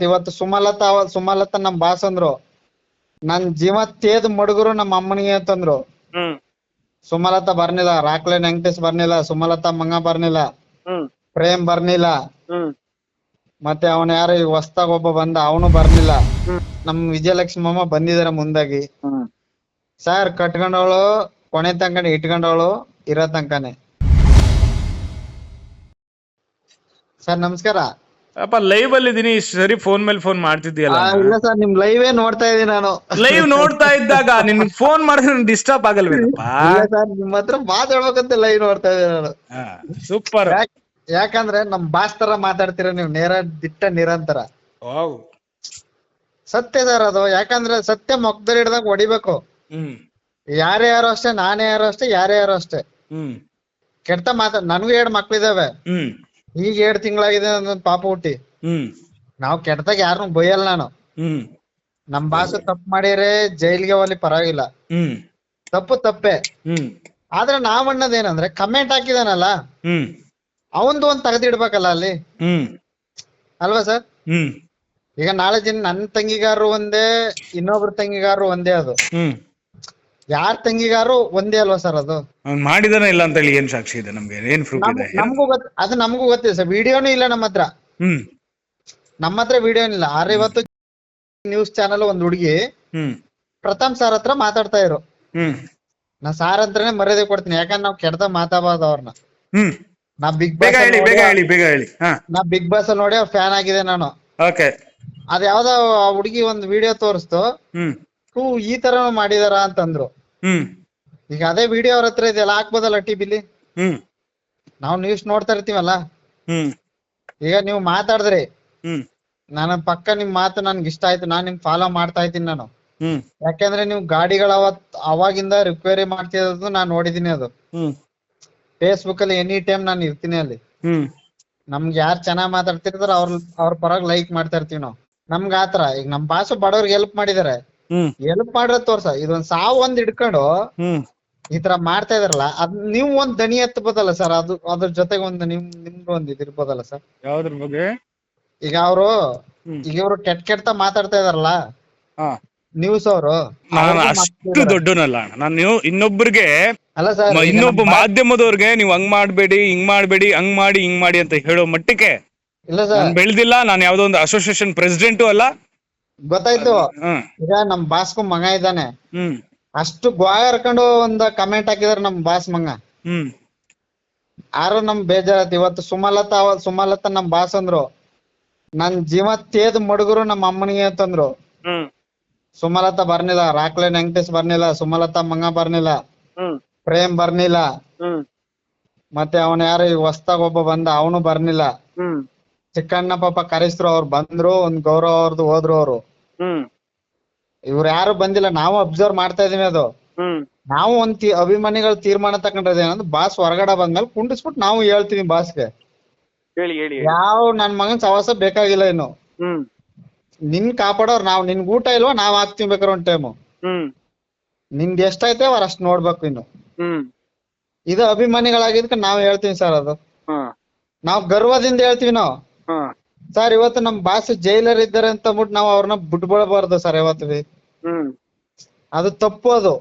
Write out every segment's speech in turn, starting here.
ಇವತ್ತು ಸುಮಲತಾ ಸುಮಲತಾ ನಮ್ ಬಾಸ್ ಅಂದ್ರು. ನನ್ ಜೀವ ತೇದ್ ಮಡಗರು ನಮ್ಮ ಅಮ್ಮನಿಗೆ ಅಂತಂದ್ರು. ಹ್ಮ್. ಸುಮಲತಾ ಬರ್ನಿಲ್ಲ ರಾಕ್ಲೆ ವೆಂಕಟೇಶ್ ಬರ್ನಿಲ್ಲ ಸುಮಲತಾ ಮಂಗ ಬರ್ನಿಲ್ಲ ಹ್ಮ್. ಪ್ರೇಮ್ ಬರ್ನಿಲ್ಲ. ಹ್ಮ್. ಮತ್ತೆ ಅವನ ಯಾರು ಈಗ ಹೊಸ್ದಾಗ್ ಒಬ್ಬ ಬಂದ ಅವನು ಬರ್ನಿಲ್ಲ. ಹ್ಮ್. ನಮ್ ವಿಜಯಲಕ್ಷ್ಮಿ ಅಮ್ಮ ಬಂದಿದಾರೆ ಮುಂದಾಗಿ. ಹ್ಮ್. ಸರ್ ಕಟ್ಕೊಂಡವಳು ಕೊನೆ ತನಕ ಇಟ್ಕೊಂಡವಳು ಇರೋ ತನಕನೇ. ಸರ್ ನಮಸ್ಕಾರ. ಅಪ್ಪ ಲೈವ್ ಅಲ್ಲಿ ಇದೀನಿ ಇಷ್ಟ್ ಸರಿ ಫೋನ್ ಮೇಲೆ ಫೋನ್ ಮಾಡ್ತಿದ್ಯಲ್ಲ ಆ, ಇಲ್ಲ ಸರ್ ನಿಮ್ ಲೈವೇ ನೋಡ್ತಾ ಇದೀನಿ ನಾನು. ಲೈವ್ ನೋಡ್ತಾ ಇದ್ದಾಗ ನಿನ್ ಫೋನ್ ಮಾಡಿದ್ರೆ ಡಿಸ್ಟರ್ಬ್ ಆಗಲ್ವೇನಪ್ಪ? ಇಲ್ಲ ಸರ್ ನಿಮ್ ಹತ್ರ ಮಾತಾಡ್ಬೇಕಂತ ಲೈವ್ ನೋಡ್ತಾ ಇದೀನಿ ನಾನು. ಸೂಪರ್ ಯಾಕ್- ಯಾಕಂದ್ರೆ ನಮ್ ಬಾಸ್ ತರ ಮಾತಾಡ್ತೀರ ನೀವು ನೇರ ದಿಟ್ಟ ನಿರಂತರ. ವಾವ್. ಸತ್ಯ ಸರ್ ಅದು ಯಾಕಂದ್ರೆ ಸತ್ಯ ಮೊಗ್ದಲ್ಲಿ ಹಿಡ್ದಾಗ ಹೊಡಿಬೇಕು. ಹ್ಮ್. ಯಾರೇ ಯಾರು ಅಷ್ಟೇ ನಾನೇ ಯಾರು ಅಷ್ಟೇ ಯಾರೇ ಯಾರು ಅಷ್ಟೇ. ಹ್ಮ್. ಕೆಟ್ಟ ಮಾತಾ ನನ್ಗೂ ಎರಡ್ ಮಕ್ಳಿದಾವೆ. ಹ್ಮ್. ಈಗ ಎರಡ್ ತಿಂಗಳಾಗಿದೆ ಒಂದೊಂದ್ ಪಾಪ ಹುಟ್ಟಿ. ಹ್ಮ್. ನಾವ್ ಕೆಟ್ಟದಾಗ ಯಾರನ್ನು ಬೈಯಲ್ಲ ನಾನು. ಹ್ಮ್. ನಮ್ ಭಾಷೆ ತಪ್ಪು ಮಾಡಿದ್ರೆ ಜೈಲ್ಗೆ ಹೋಗ್ಲಿ ಪರವಾಗಿಲ್ಲ. ಹ್ಮ್. ತಪ್ಪು ತಪ್ಪೆ. ಹ್ಮ್. ಆದ್ರೆ ನಾವ್ ಅನ್ನೋದೇನಂದ್ರೆ ಕಮೆಂಟ್ ಹಾಕಿದಾನಲ್ಲ? ಹ್ಮ್. ಅವಂದು ಒಂದ್ ತೆಗೆದಿಡ್ಬೇಕಲ್ಲ ಅಲ್ಲಿ? ಹ್ಮ್. ಅಲ್ವಾ ಸರ್? ಹ್ಮ್. ಈಗ ನಾಳೆ ದಿನ ನನ್ ತಂಗಿಗಾರು ಒಂದೇ ಇನ್ನೊಬ್ರ ತಂಗಿಗಾರು ಒಂದೇ ಅದು. ಹ್ಮ್. ಯಾರ್ ತಂಗಿಗಾರು ಒಂದೇ ಅಲ್ವಾ ಸರ್ ಅದು? ಅವ್ನ್ ಮಾಡಿದಾನ ಇಲ್ಲ ಅಂತ ಹೇಳಿ ಏನ್ ಸಾಕ್ಷಿ ಇದೆ ನಮ್ಗೆ? ಏನ್ ಪ್ರೂಫ್ ನಮ್- ಇದೆ? ನಮಗೂ ಗೊತ್ತ ಅದು ನಮಗೂ ಗೊತ್ತಿದೆ ಸರ್. ವಿಡಿಯೋನು ಇಲ್ಲ ನಮ್ಮ ಹತ್ರ. ಹ್ಮ್. ನಮ್ಮ ಹತ್ರ ವಿಡಿಯೋ ಇಲ್ಲ. ಆದ್ರೆ ಇವತ್ತು ನ್ಯೂಸ್ ಚಾನಲ್ ಒಂದ್ ಹುಡುಗಿ ಹ್ಮ್. ಪ್ರಥಮ್ ಸರ್ ಹತ್ರ ಮಾತಾಡ್ತಾ ಇರು ಹ್ಮ್. ನಾ ಸಾರ್ ಹತ್ರನೇ ಮರ್ಯಾದೆ ಕೊಡ್ತೀನಿ. ಯಾಕಂದ್ರೆ ನಾವ್ ಕೆಡ್ದ ಮಾತಾಡಬಾರ್ದು ಅವ್ರನ್ನ ಹ್ಮ್. ನಾ ಬಿಗ್ ಬೇಗ ಬಾಸ್ ಹೇಳಿ ಬೇಗ ಹೇಳಿ ಬೇಗ ಹೇಳಿ. ಹಾ. ನಾ ಬಿಗ್ ಬಾಸ್ ಅಲ್ಲಿ ನೋಡಿ ಫ್ಯಾನ್ ಆಗಿದೆ ನಾನು. ಓಕೆ. ಅದ್ ಯಾವ್ದೋ ಆ ಹುಡುಗಿ ಒಂದ್ ವಿಡಿಯೋ ತೋರಿಸ್ತು. ಹ್ಮ್. ಹೂ ಈ ತರ ಮಾಡಿದಾರ? ಅಂತಂದ್ರು. ಹ್ಮ್. ಈಗ ಅದೇ ವಿಡಿಯೋ ಅವ್ರ ಹತ್ರ ಇದೆಯಲ್ಲ ಹಾಕ್ಬೋದಲ್ಲ ಟಿವಿಲಿ ಹ್ಮ್. ನಾವು ನ್ಯೂಸ್ ನೋಡ್ತಾ ಇರ್ತೀವಲ್ಲ? ಹ್ಮ್. ಈಗ ನೀವು ಮಾತಾಡಿದ್ರಿ. ಹ್ಮ್. ನನ್ನ ಪಕ್ಕ ನಿಮ್ ಮಾತು ನನ್ಗೆ ಇಷ್ಟ ಆಯ್ತು ನಾನು ನಿಮ್ ಫಾಲೋ ಮಾಡ್ತಾ ಇದ್ದೀನಿ ನಾನು. ಹ್ಮ್. ಯಾಕೆಂದ್ರೆ ನೀವು ಗಾಡಿಗಳ ಅವತ್ ಅವಾಗಿಂದ ರಿಪೇರಿ ಮಾಡ್ತಿರೋದು ನಾನು ನೋಡಿದೀನಿ ಅದು. ಹ್ಮ್. ಫೇಸ್ಬುಕ್ ಅಲ್ಲಿ ಎನಿ ಟೈಮ್ ನಾನು ಇರ್ತೀನಿ ಅಲ್ಲಿ. ಹ್ಮ್. ನಮ್ಗೆ ಯಾರ್ ಚೆನ್ನಾಗ್ ಮಾತಾಡ್ತಿರ್ತಾರ ಅವ್ರ ಅವ್ರ ಪರವಾಗಿ ಲೈಕ್ ಮಾಡ್ತಾ ಇರ್ತೀವಿ ನಾವು. ನಮ್ಗೆ ಆತರ ಈಗ ನಮ್ ಬಾಸು ಬಡವ್ರಿಗೆ ಹೆಲ್ಪ್ ಮಾಡಿದಾರೆ. ಹ್ಮ್. ಮಾಡ್ರ ತೋರ್ಸ. ಇದೊಂದ್ ಸಾವು ಒಂದ್ ಹಿಡ್ಕೊಂಡು ಹ್ಮ್. ಈ ತರ ಮಾಡ್ತಾ ಇದಾರಲ್ಲ ಅದ್ ನೀವ್ ಒಂದ್ ದನಿ ಎತ್ತಬೋದಲ್ಲ ಸರ್ ಅದು ಅದ್ರ ಜೊತೆಗೆ ಒಂದ್ ನಿಮ್ ನಿಮ್ದು ಒಂದ್ ಇದಿರ್ಬೋದಲ್ಲ ಸರ್. ಯಾವ್ದ್ರ ಬಗ್ಗೆ? ಈಗ ಅವ್ರು ಈಗ ಇವ್ರು ಕೆಟ್ಟ ಕೆಟ್ಟ ಮಾತಾಡ್ತಾ ಇದಾರಲ್ಲ ನ್ಯೂಸ್ ಅವರು ನಾನು ಅಷ್ಟು ದೊಡ್ಡನಲ್ಲ ನಾನು ನೀವು ಇನ್ನೊಬ್ರಿಗೆ ಅಲ್ಲ ಸರ್ ಇನ್ನೊಬ್ಬ ಮಾಧ್ಯಮದವ್ರಿಗೆ ನೀವು ಹಂಗ್ ಮಾಡ್ಬೇಡಿ ಹಿಂಗ್ ಮಾಡ್ಬೇಡಿ ಹಂಗ್ ಮಾಡಿ ಹಿಂಗ್ ಮಾಡಿ ಅಂತ ಹೇಳೋ ಮಟ್ಟಕ್ಕೆ ಇಲ್ಲ ಸರ್. ಬೆಳ್ದಿಲ್ಲ ನಾನು ಯಾವ್ದೋ ಒಂದು ಅಸೋಸಿಯೇಷನ್ ಪ್ರೆಸಿಡೆಂಟು ಅಲ್ಲ ಗೊತ್ತಾಯ್ತು? ಈಗ ನಮ್ ಬಾಸ್ಗೂ ಮಗ ಇದ್ದಾನೆ. ಅಷ್ಟು ಗ್ವಾಯ ಹರ್ಕೊಂಡು ಒಂದ್ ಕಮೆಂಟ್ ಹಾಕಿದಾರ ನಮ್ ಬಾಸ್ ಮಂಗ. ಆರು ನಮ್ ಬೇಜಾರತ್ ಇವತ್ತು ಸುಮಲತಾ ಅವ- ಸುಮಲತಾ ನಮ್ ಬಾಸ್ ಅಂದ್ರು. ನನ್ ಜೀವ ತೇದ್ ಮಡುಗರು ನಮ್ಮ ಅಮ್ಮನಿಗೆ ಅಂತಂದ್ರು. ಸುಮಲತಾ ಬರ್ನಿಲ್ಲ. ರಾಕ್ಲೆ ವೆಂಕಟೇಶ್ ಬರ್ನಿಲ್ಲ. ಸುಮಲತಾ ಮಂಗ ಬರ್ನಿಲ್ಲ. ಪ್ರೇಮ್ ಬರ್ನಿಲ್ಲ. ಮತ್ತೆ ಅವನ್ ಯಾರು ಈಗ ಹೊಸ್ದಾಗ್ ಒಬ್ಬ ಬಂದ ಅವನು ಬರ್ನಿಲ್ಲ. ಚಿಕ್ಕಣ್ಣ ಪಾಪ ಕರೆಸಿದ್ರು ಅವ್ರು ಬಂದ್ರು ಒಂದ್ ಗೌರವ ಅವ್ರದ್ದು ಹೋದ್ರು ಅವ್ರು. ಹ್ಮ್. ಇವ್ರು ಯಾರು ಬಂದಿಲ್ಲ ನಾವು ಅಬ್ಸರ್ವ್ ಮಾಡ್ತಾ ಇದೀವಿ ಅದು. ಹ್ಮ್. ನಾವು ಒಂದ್ ತೀ- ಅಭಿಮಾನಿಗಳ ತೀರ್ಮಾನ ತಕೊಂಡ್ರೆ ಏನಂದ್ರೆ ಬಾಸ್ ಹೊರಗಡೆ ಬಂದ್ಮೇಲೆ ಕುಂಡಿಸ್ಬಿಟ್ಟು ನಾವು ಹೇಳ್ತೀವಿ ಬಾಸ್ಗೆ. ಹೇಳಿ ಹೇಳಿ ಯಾವ ನನ್ ಮಗನ್ ಸವಾಸ ಬೇಕಾಗಿಲ್ಲ ಇನ್ನು. ಹ್ಮ್. ನಿನ್ ಕಾಪಾಡೋರ್ ನಾವ್ ನಿನ್ ಊಟ ಇಲ್ವಾ ನಾವ್ ಹಾಕ್ತೀವಿ ಬೇಕಾದ್ರೆ ಒಂದ್ ಟೈಮು ಹ್ಮ್. ನಿಂದ್ ಎಷ್ಟೈತೆ ಅವ್ರ ಅಷ್ಟ್ ನೋಡ್ಬೇಕು ಇನ್ನು. ಹ್ಮ್. ಇದು ಅಭಿಮಾನಿಗಳಾಗಿದ್ಕ ನಾವ್ ಹೇಳ್ತೀವಿ ಸರ್ ಅದು. ಹಾ. ನಾವ್ ಗರ್ವದಿಂದ ಹೇಳ್ತೀವಿ ನಾವು. ಸರ್ ಇವತ್ತು ನಮ್ ಬಾಸ್ ಜೈಲರ್ ಇದ್ದಾರೆ ಅಂತ ಅಂದ್ಬಿಟ್ಟು ನಾವ್ ಅವ್ರನ್ನ ಬಿಟ್ಬಿಡಬಾರ್ದು ಸರ್ ಯಾವತ್ತು. ಹ್ಮ್. ಅದು ತಪ್ಪು ಅದು.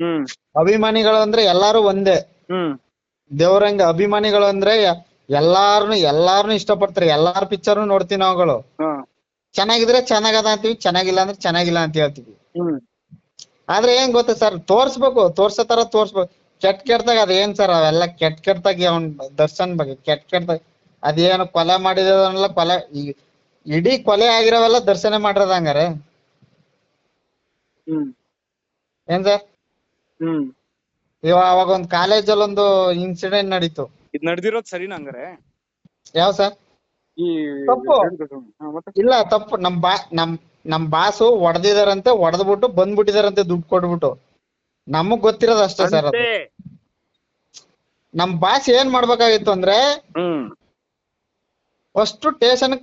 ಹ್ಮ್. ಅಭಿಮಾನಿಗಳು ಅಂದ್ರೆ ಎಲ್ಲಾರು ಒಂದೇ. ಹ್ಮ್. ದೇವ್ರಂಗ ಅಭಿಮಾನಿಗಳು ಅಂದ್ರೆ ಎಲ್ಲಾರು ಎಲ್ಲಾರ್ನು ಎಲ್ಲಾರ್ನು ಇಷ್ಟಪಡ್ತಾರೆ. ಎಲ್ಲಾರ ಪಿಕ್ಚರ್ ನೋಡ್ತೀವಿ ನಾವುಗಳು. ಚೆನ್ನಾಗಿದ್ರೆ ಚೆನ್ನಾಗದ ಅಂತೀವಿ ಚೆನ್ನಾಗಿಲ್ಲ ಅಂದ್ರೆ ಚೆನ್ನಾಗಿಲ್ಲ ಅಂತ ಹೇಳ್ತೀವಿ. ಹ್ಮ್. ಆದ್ರೆ ಏನ್ ಗೊತ್ತ ಸರ್ ತೋರ್ಸ್ಬೇಕು ತೋರ್ಸೋ ತರ ತೋರ್ಸ್ಬೇಕು. ಕೆಟ್ಟ ಕೆಟ್ಟದಾಗ ಅದೇನ್ ಏನ್ ಸರ್ ಅವೆಲ್ಲ ಕೆಟ್ಟ ಕೆಟ್ಟದಾಗಿ ಅವ್ನ್ ದರ್ಶನ್ ಬಗ್ಗೆ ಕೆಟ್ಟ ಕೆಟ್ಟದಾಗ. ಅದೇನು ಕೊಲೆ ಮಾಡಿದಲ್ಲ ಕೊಲೆ ಇಡೀ ಕೊಲೆ ಆಗಿರೋವೆಲ್ಲ ದರ್ಶನ ಮಾಡಿರೋದ ಹಂಗಾರೆ. ಹ್ಮ್. ಏನ್ ಸರ್? ಹ್ಮ್. ಇವಾಗ ಅವಾಗ ಒಂದ್ ಕಾಲೇಜಲ್ಲಿ ಒಂದು ಇನ್ಸಿಡೆಂಟ್ ನಡೀತು. ಇದು ನಡೆದಿರೋದು ಸರಿನಾ ಹಂಗಾರೆ? ಯಾವ ಸರ್? ಈ ತಪ್ಪು. ಹಾ, ಮತ್ತೆ? ಇಲ್ಲ ತಪ್ಪು. ನಮ್ ಬಾ ನಮ್ ನಮ್ ಬಾಸು ಹೊಡೆದಿದಾರಂತೆ ಹೊಡೆದ್ಬಿಟ್ಟು ಬಂದ್ಬಿಟ್ಟಿದಾರಂತೆ ದುಡ್ಡು ಕೊಟ್ಬಿಟ್ಟು. ನಮಗ್ ಗೊತ್ತಿರೋದು ಅಷ್ಟೇ ಸರ್ ಅದು. ಅಂತೆ. ನಮ್ ಬಾಸ್ ಏನ್ ಮಾಡ್ಬೇಕಾಗಿತ್ತು ಅಂದ್ರೆ ಹ್ಮ್. First station